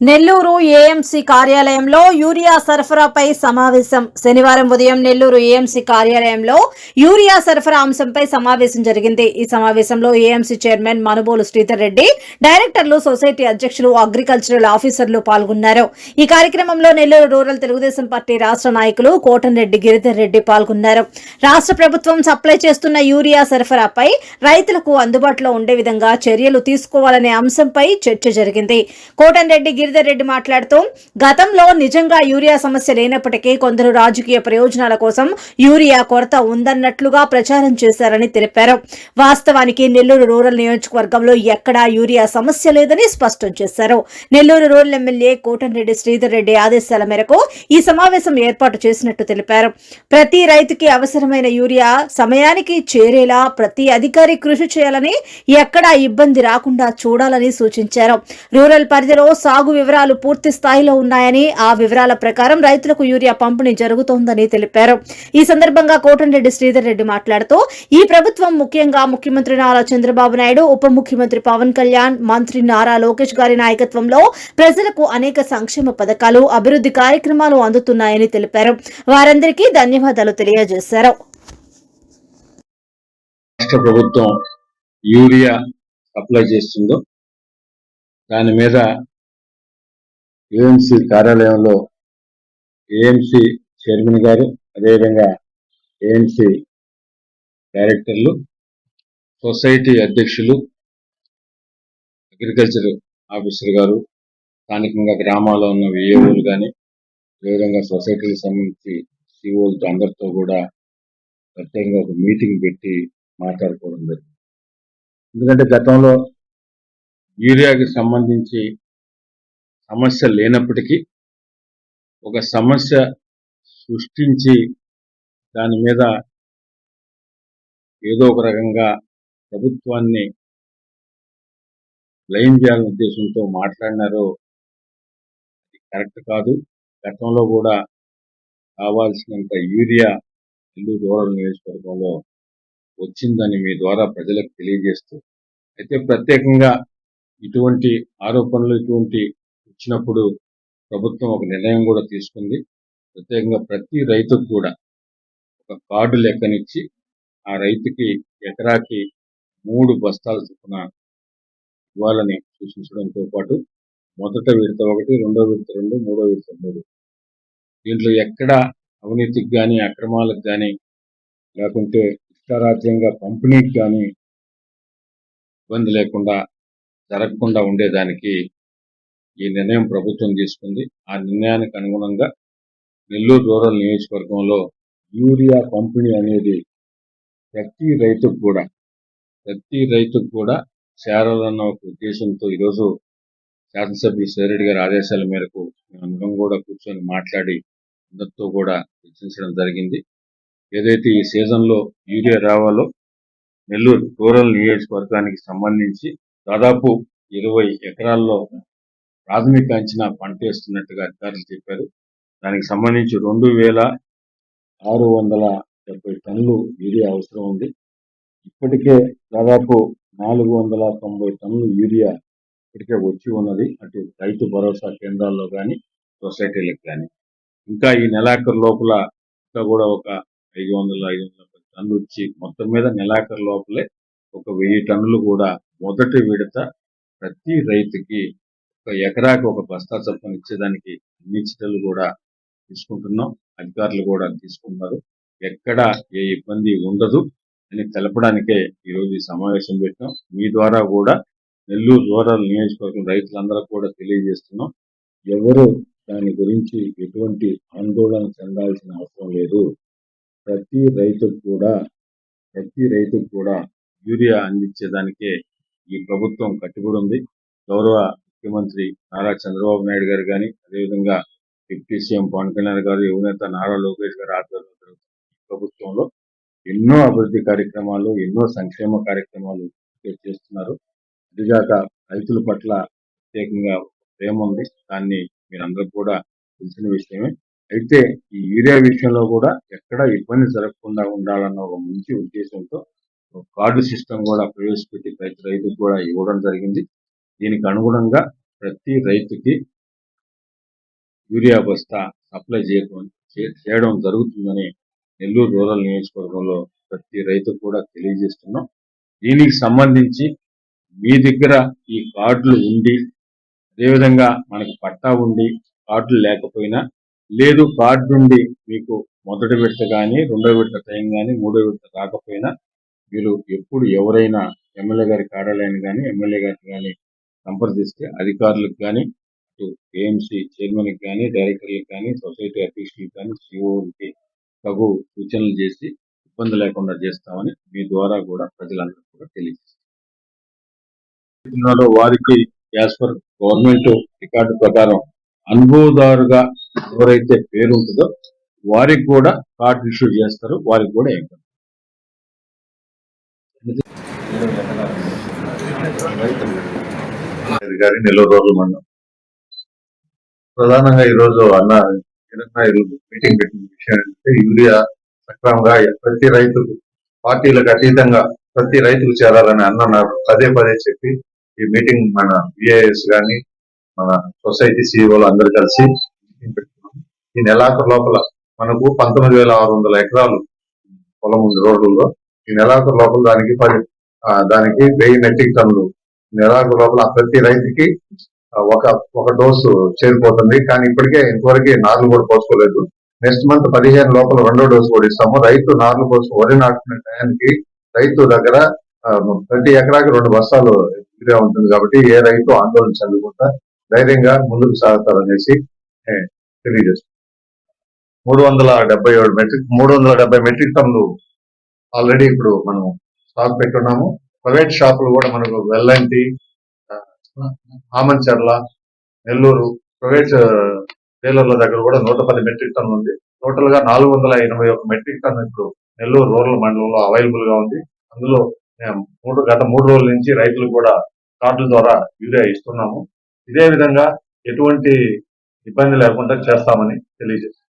Nellore AMC కార్యాలయంలో urea సరఫరాపై సమావేశం. శనివారం ఉదయం నెల్లూరు ఏఎంసీ కార్యాలయంలో యూరియా సరఫరా అంశంపై సమావేశం జరిగింది. ఈ సమావేశంలో ఏఎంసీ చైర్మన్ మనుబోలు శ్రీధర్ రెడ్డి డైరెక్టర్లు సొసైటీ అధ్యక్షులు అగ్రికల్చరల్ ఆఫీసర్లు పాల్గొన్నారు. ఈ కార్యక్రమంలో నెల్లూరు రూరల్ తెలుగుదేశం పార్టీ రాష్ట్ర నాయకులు కోటంరెడ్డి గిరిధర్ రెడ్డి పాల్గొన్నారు. రాష్ట్ర ప్రభుత్వం సప్లై చేస్తున్న యూరియా సరఫరాపై రైతులకు అందుబాటులో ఉండే విధంగా చర్యలు తీసుకోవాలనే అంశంపై చర్చ జరిగింది. కోటంరెడ్డి గిరిధర్ రెడ్డి మాట్లాడుతూ గతంలో నిజంగా యూరియా సమస్య లేనప్పటికీ కొందరు రాజకీయ ప్రయోజనాల కోసం యూరియా కొరత ఉందన్నట్లుగా ప్రచారం చేశారని తెలిపారు. వాస్తవానికి నెల్లూరు రూరల్ నియోజకవర్గంలో ఎక్కడా యూరియా సమస్య లేదని స్పష్టం చేశారు. నెల్లూరు రూరల్ ఎమ్మెల్యే కోటంరెడ్డి శ్రీధర్ రెడ్డి ఆదేశాల మేరకు ఈ సమావేశం ఏర్పాటు చేసినట్టు తెలిపారు. ప్రతి రైతుకి అవసరమైన యూరియా సమయానికి చేరేలా ప్రతి అధికారి కృషి చేయాలని ఎక్కడా ఇబ్బంది రాకుండా చూడాలని సూచించారు. రూరల్ పరిధిలో సాగు వివరాలు పూర్తి స్థాయిలో ఉన్నాయని ఆ వివరాల ప్రకారం రైతులకు యూరియా పంపిణీ జరుగుతోందని తెలిపారు. ఈ సందర్భంగా కోటంరెడ్డి శ్రీధర్ రెడ్డి మాట్లాడుతూ ఈ ప్రభుత్వం ముఖ్యంగా ముఖ్యమంత్రి నారా చంద్రబాబు నాయుడు ఉప ముఖ్యమంత్రి పవన్ కళ్యాణ్ మంత్రి నారా లోకేష్ గారి నాయకత్వంలో ప్రజలకు అనేక సంక్షేమ పథకాలు అభివృద్ధి కార్యక్రమాలు అందుతున్నాయని తెలిపారు. వారందరికీ ధన్యవాదాలు తెలియజేశారు. రాష్ట్ర ప్రభుత్వం యూరియా సప్లై చేస్తుందో దాని మీద ఏఎంసీ కార్యాలయంలో ఏఎంసీ చైర్మన్ గారు అదేవిధంగా ఏఎంసీ డైరెక్టర్లు సొసైటీ అధ్యక్షులు అగ్రికల్చర్ ఆఫీసర్ గారు స్థానికంగా గ్రామాల్లో ఉన్న విఏఓలు కానీ అదేవిధంగా సొసైటీకి సంబంధించి సిఓలతో అందరితో కూడా ప్రత్యేకంగా ఒక మీటింగ్ పెట్టి మాట్లాడుకోవడం జరిగింది. ఎందుకంటే గతంలో యూరియాకి సంబంధించి సమస్య లేనప్పటికీ ఒక సమస్య సృష్టించి దాని మీద ఏదో ఒక రకంగా ప్రభుత్వాన్ని లయం చేయాలనే ఉద్దేశంతో మాట్లాడినారో అది కరెక్ట్ కాదు. గతంలో కూడా కావాల్సినంత యూరియా ఇల్లు రూరల్ నియోజకవర్గంలో వచ్చిందని మీ ద్వారా ప్రజలకు తెలియజేస్తూ అయితే ప్రత్యేకంగా ఇటువంటి ఆరోపణలు ఇటువంటి ఇచ్చినప్పుడు ప్రభుత్వం ఒక నిర్ణయం కూడా తీసుకుంది. ప్రత్యేకంగా ప్రతి రైతుకు కూడా ఒక కార్డు లెక్కనిచ్చి ఆ రైతుకి ఎకరాకి మూడు బస్తాల చొప్పున ఇవ్వాలని సూచించడంతో పాటు మొదట విడత ఒకటి రెండో విడత రెండు మూడో విడత మూడు. దీంట్లో ఎక్కడ అవినీతికి కానీ అక్రమాలకు కానీ లేకుంటే ఇష్టారాజ్యంగా పంపిణీకి కానీ ఇబ్బంది లేకుండా జరగకుండా ఉండేదానికి ఈ నిర్ణయం ప్రభుత్వం తీసుకుంది. ఆ నిర్ణయానికి అనుగుణంగా నెల్లూరు రూరల్ నియోజకవర్గంలో యూరియా పంపిణీ అనేది ప్రతి రైతుకు కూడా ప్రతి రైతుకు కూడా చేరాలన్న ఒక ఉద్దేశంతో ఈరోజు శాసనసభ్యులు సేరెడ్డి గారి ఆదేశాల మేరకు అందరం కూడా కూర్చొని మాట్లాడి అందరితో కూడా చర్చించడం జరిగింది. ఏదైతే ఈ సీజన్లో యూరియా రావాలో నెల్లూరు రూరల్ నియోజకవర్గానికి సంబంధించి దాదాపు ఇరవై ఎకరాల్లో ప్రాథమిక అంచనా పంట వేస్తున్నట్టుగా అధికారులు చెప్పారు. దానికి సంబంధించి రెండు వేల ఆరు వందల డెబ్బై టన్నులు యూరియా అవసరం ఉంది. ఇప్పటికే దాదాపు నాలుగు వందల తొంభై టన్నులు యూరియా ఇప్పటికే వచ్చి ఉన్నది. అటు రైతు భరోసా కేంద్రాల్లో కానీ సొసైటీలకు కానీ ఇంకా ఈ నెలాఖరు లోపల ఇంకా కూడా ఒక ఐదు వందల ఐదు వందల పది టన్నులు వచ్చి మొత్తం మీద నెలాఖరు లోపలే ఒక వెయ్యి టన్నులు కూడా మొదటి విడత ప్రతి రైతుకి ఒక ఎకరాకు ఒక బస్తా చొప్పున ఇచ్చేదానికి అన్ని చర్యలు కూడా తీసుకుంటున్నాం. అధికారులు కూడా తీసుకుంటున్నారు. ఎక్కడ ఏ ఇబ్బంది ఉండదు అని తెలపడానికే ఈరోజు ఈ సమావేశం పెట్టాం. మీ ద్వారా కూడా నెల్లూరు రూరల్ నియోజకవర్గం రైతులందరూ కూడా తెలియజేస్తున్నాం. ఎవరు దాని గురించి ఎటువంటి ఆందోళన చెందాల్సిన అవసరం లేదు. ప్రతి రైతుకు కూడా ప్రతి రైతుకు కూడా యూరియా అందించేదానికే ఈ ప్రభుత్వం కట్టుబడి ఉంది. గౌరవ ముఖ్యమంత్రి నారా చంద్రబాబు నాయుడు గారు కానీ అదేవిధంగా డిప్యూటీ సీఎం పవన్ కళ్యాణ్ గారు యువనేత నారా లోకేష్ గారు ఆధ్వర్యంలో జరుగుతున్న ప్రభుత్వంలో ఎన్నో అభివృద్ధి కార్యక్రమాలు ఎన్నో సంక్షేమ కార్యక్రమాలు చేస్తున్నారు. అదిగాక రైతుల పట్ల ప్రత్యేకంగా ప్రేమ ఉంది. దాన్ని మీరందరూ కూడా తెలిసిన విషయమే. అయితే ఈ యూరియా విషయంలో కూడా ఎక్కడ ఇబ్బంది జరగకుండా ఉండాలన్న ఒక మంచి ఉద్దేశంతో కార్డు సిస్టమ్ కూడా ప్రవేశపెట్టి ప్రతి రైతుకు కూడా ఇవ్వడం జరిగింది. దీనికి అనుగుణంగా ప్రతి రైతుకి యూరియా బస్తా సప్లై చేయడం చేయడం జరుగుతుందని నెల్లూరు రూరల్ నియోజకవర్గంలో ప్రతి రైతు కూడా తెలియజేస్తున్నాం. దీనికి సంబంధించి మీ దగ్గర ఈ కార్డులు ఉండి అదేవిధంగా మనకు పట్టా ఉండి కార్డులు లేకపోయినా లేదు కార్డు నుండి మీకు మొదటి విడత కానీ రెండో విడత టైం కానీ మూడో విడత రాకపోయినా మీరు ఎప్పుడు ఎవరైనా ఎమ్మెల్యే గారి కార్యాలయాన్ని కానీ ఎమ్మెల్యే గారికి కానీ సంప్రదిస్తే అధికారులకు కానీ అటు ఏఎంసీ చైర్మన్కి కానీ డైరెక్టర్లకు కానీ సొసైటీ అఫీషియల్కి కానీ సిఓకి తగు సూచనలు చేసి ఇబ్బంది లేకుండా చేస్తామని మీ ద్వారా కూడా ప్రజలందరూ కూడా తెలియజేస్తున్నారు వారికి యాజ్ పర్ గవర్నమెంట్ రికార్డు ప్రకారం అనుభవదారుగా ఎవరైతే పేరు ఉంటుందో వారికి కూడా కార్డు ఇష్యూ చేస్తారు వారికి కూడా ఏం కాదు. గారి నెల్లూరు రోజులు మండలం. ప్రధానంగా ఈ రోజు అన్న తెలంగాణ మీటింగ్ పెట్టిన విషయం ఏంటంటే యూరియా సక్రమంగా ప్రతి రైతుకు పార్టీలకు అతీతంగా ప్రతి రైతుకు చేరాలని అన్న నాకు పదే పదే చెప్పి ఈ మీటింగ్ మన విఐఎస్ గాని మన సొసైటీ సిఇఓలు అందరు కలిసి మీటింగ్ పెట్టుకున్నాం. ఈ నెలాఖరు లోపల మనకు పంతొమ్మిది వేల ఆరు వందల ఎకరాలు పొలం ఉంది రోడ్లలో ఈ నెలాఖరు లోపల దానికి పది దానికి వెయ్యి మెట్రిక్ టన్నులు నెలకు లోపల ప్రతి రైతుకి ఒక ఒక డోసు చేరిపోతుంది. కానీ ఇప్పటికే ఇంతవరకు నార్లు కూడా పోసుకోలేదు. నెక్స్ట్ మంత్ పదిహేను లోపల రెండో డోసు కూడా ఇస్తాము. రైతు నార్లు కోసం వరి నాటుకునే టయానికి రైతు దగ్గర ప్రతి ఎకరాకి రెండు బస్తాలు ఇదిగా ఉంటుంది కాబట్టి ఏ రైతు ఆందోళన చెందకుండా ధైర్యంగా ముందుకు సాగుతారనేసి ఏ, మూడు వందల డెబ్బై ఏడు మెట్రిక్ మూడు వందల డెబ్బై మెట్రిక్ టన్ను ఆల్రెడీ ఇప్పుడు మనం స్టాక్ పెట్టున్నాము. ప్రైవేట్ షాపులు కూడా మనకు వెల్లంటి ఆమంచర్ల నెల్లూరు ప్రైవేట్ డీలర్ల దగ్గర కూడా నూట పది మెట్రిక్ టన్ ఉంది. టోటల్గా నాలుగు వందల ఎనభై ఒక మెట్రిక్ టన్ ఇప్పుడు నెల్లూరు రూరల్ మండలంలో అవైలబుల్గా ఉంది. అందులో మేము మూడు గత మూడు రోజుల నుంచి రైతులు కూడా కార్డుల ద్వారా యూరియా ఇస్తున్నాము. ఇదే విధంగా ఎటువంటి ఇబ్బంది లేకుండా చేస్తామని తెలియజేస్తాం